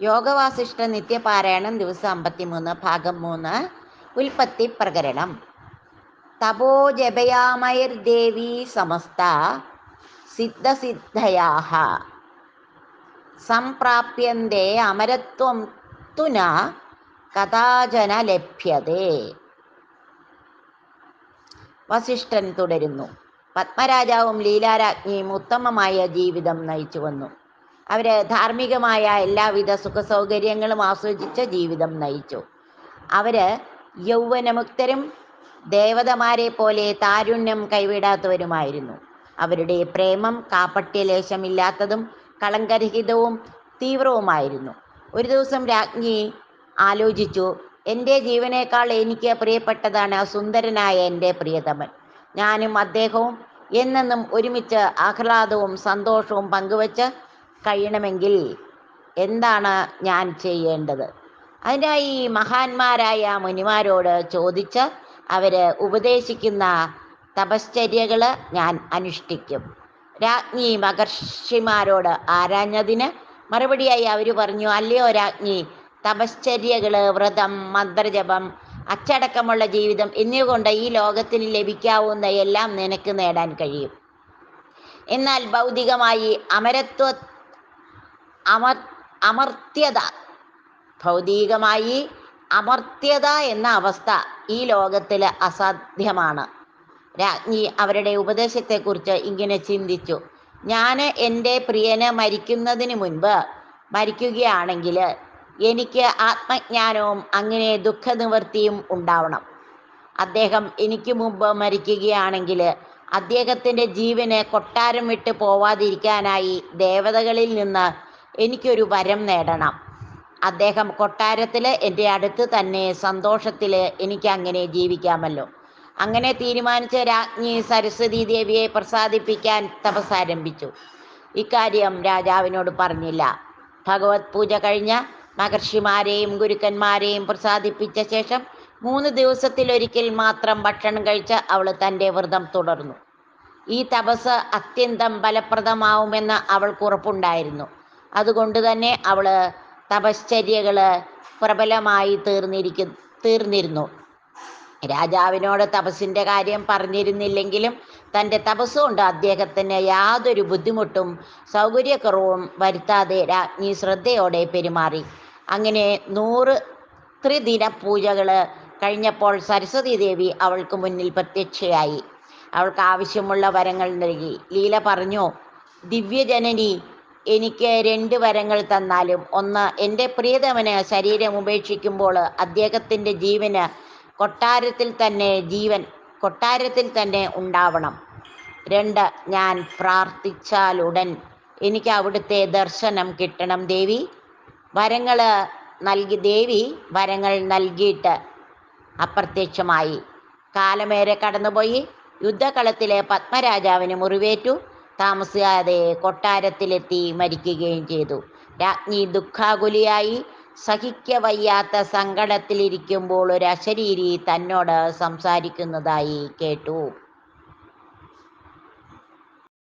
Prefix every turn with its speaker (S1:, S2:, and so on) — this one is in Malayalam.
S1: യോഗവാസിഷ്ഠ നിത്യപാരായണം ദിവസം അമ്പത്തിമൂന്ന് ഭാഗം മൂന്ന് ഉൽപ്പത്തി പ്രകരണം ദേവി സമസ്ത സിദ്ധസിദ്ധയാഹ. സംപ്രാപ്യന്തേ അമരത്വം തുന കഥാചന ലഭ്യതേ. വസിഷ്ഠൻ തുടരുന്നു. പത്മരാജാവും ലീലാരാജ്ഞിയും ഉത്തമമായ ജീവിതം നയിച്ചു വന്നു അവർ ധാർമ്മികമായ എല്ലാവിധ സുഖസൗകര്യങ്ങളും ആസ്വദിച്ച ജീവിതം നയിച്ചു. അവർ യൗവനമുക്തരും ദേവതമാരെ പോലെ താരുണ്യം കൈവിടാത്തവരുമായിരുന്നു. അവരുടെ പ്രേമം കാപ്പട്യലേശമില്ലാത്തതും കളങ്കരഹിതവും തീവ്രവുമായിരുന്നു. ഒരു ദിവസം രാജ്ഞി ആലോചിച്ചു എന്റെ ജീവനേക്കാൾ എനിക്ക് പ്രിയപ്പെട്ടതാണ് സുന്ദരനായ എന്റെ പ്രിയതമൻ. ഞാനും അദ്ദേഹവും എന്നെന്നും ഒരുമിച്ച് ആഹ്ലാദവും സന്തോഷവും പങ്കുവച്ച് കഴിയണമെങ്കിൽ എന്താണ് ഞാൻ ചെയ്യേണ്ടത്? അതിനായി മഹാന്മാരായ മുനിമാരോട് ചോദിച്ച് അവർ ഉപദേശിക്കുന്ന തപശ്ചര്യകൾ ഞാൻ അനുഷ്ഠിക്കും. രാജ്ഞി മഹർഷിമാരോട് ആരാഞ്ഞതിന് മറുപടിയായി അവർ പറഞ്ഞു അല്ലയോ രാജ്ഞി തപശ്ചര്യകൾ വ്രതം മന്ത്രജപം അച്ചടക്കമുള്ള ജീവിതം എന്നിവ കൊണ്ട് ഈ ലോകത്തിന് ലഭിക്കാവുന്ന എല്ലാം നിനക്ക് നേടാൻ കഴിയും. എന്നാൽ ഭൗതികമായി അമരത്വ അമർ അമർത്യത. ഭൗതികമായി അമർത്യത എന്ന അവസ്ഥ ഈ ലോകത്തിൽ അസാധ്യമാണ്. രാജ്ഞി അവരുടെ ഉപദേശത്തെക്കുറിച്ച് ഇങ്ങനെ ചിന്തിച്ചു. ഞാൻ എന്റെ പ്രിയന് മരിക്കുന്നതിന് മുൻപ് മരിക്കുകയാണെങ്കിൽ എനിക്ക് ആത്മജ്ഞാനവും അങ്ങനെ ദുഃഖനിവൃത്തിയും ഉണ്ടാവണം. അദ്ദേഹം എനിക്ക് മുമ്പ് മരിക്കുകയാണെങ്കിൽ അദ്ദേഹത്തിന്റെ ജീവന് കൊട്ടാരം വിട്ട് പോവാതിരിക്കാനായി ദേവതകളിൽ നിന്ന് എനിക്കൊരു വരം നേടണം. അദ്ദേഹം കൊട്ടാരത്തിൽ എന്റെ അടുത്ത് തന്നെ സന്തോഷത്തിൽ എനിക്ക് അങ്ങനെ ജീവിക്കാമല്ലോ. അങ്ങനെ തീരുമാനിച്ച രാജ്ഞി സരസ്വതി ദേവിയെ പ്രസാദിപ്പിക്കാൻ തപസ്സാരംഭിച്ചു. ഇക്കാര്യം രാജാവിനോട് പറഞ്ഞില്ല. ഭഗവത് പൂജ കഴിഞ്ഞ മഹർഷിമാരെയും ഗുരുക്കന്മാരെയും പ്രസാദിപ്പിച്ച ശേഷം മൂന്ന് ദിവസത്തിലൊരിക്കൽ മാത്രം ഭക്ഷണം കഴിച്ച് അവൾ തന്റെ വ്രതം തുടർന്നു. ഈ തപസ് അത്യന്തം ഫലപ്രദമാവുമെന്ന് അവൾക്ക് ഉറപ്പുണ്ടായിരുന്നു. അതുകൊണ്ട് തന്നെ അവൾ തപശ്ചര്യകൾ പ്രബലമായി തീർന്നിരിക്കു തീർന്നിരുന്നു. രാജാവിനോട് തപസ്സിന്റെ കാര്യം പറഞ്ഞിരുന്നില്ലെങ്കിലും തന്റെ തപസ്സുകൊണ്ട് അദ്ദേഹത്തിന് യാതൊരു ബുദ്ധിമുട്ടും സൗകര്യക്കുറവും വരുത്താതെ രാജ്ഞി ശ്രദ്ധയോടെ പെരുമാറി. അങ്ങനെ നൂറ് ത്രിദിന പൂജകൾ കഴിഞ്ഞപ്പോൾ സരസ്വതി ദേവി അവൾക്ക് മുന്നിൽ പ്രത്യക്ഷയായി. അവൾക്ക് ആവശ്യമുള്ള വരങ്ങൾ നൽകി. ലീല പറഞ്ഞു ദിവ്യജനനി എനിക്ക് രണ്ട് വരങ്ങൾ തന്നാലും. ഒന്ന് എന്റെ പ്രിയതമന് ശരീരം ഉപേക്ഷിക്കുമ്പോൾ അദ്ദേഹത്തിന്റെ ജീവന് കൊട്ടാരത്തിൽ തന്നെ ജീവൻ കൊട്ടാരത്തിൽ തന്നെ ഉണ്ടാവണം. രണ്ട് ഞാൻ പ്രാർത്ഥിച്ചാലുടൻ എനിക്ക് അവിടുത്തെ ദർശനം കിട്ടണം. ദേവി വരങ്ങൾ നൽകി ദേവി വരങ്ങൾ നൽകിയിട്ട് അപ്രത്യക്ഷമായി. കാലമേറെ കടന്നുപോയി. യുദ്ധക്കളത്തിലെ പത്മരാജാവിന് മുറിവേറ്റു. താമസിയാതെ കൊട്ടാരത്തിലെത്തി മരിക്കുകയും ചെയ്തു. രാജ്ഞി ദുഃഖാകുലിയായി. സഹിക്കവയ്യാത്ത സങ്കടത്തിലിരിക്കുമ്പോൾ ഒരു അശരീരി തന്നോട് സംസാരിക്കുന്നതായി കേട്ടു.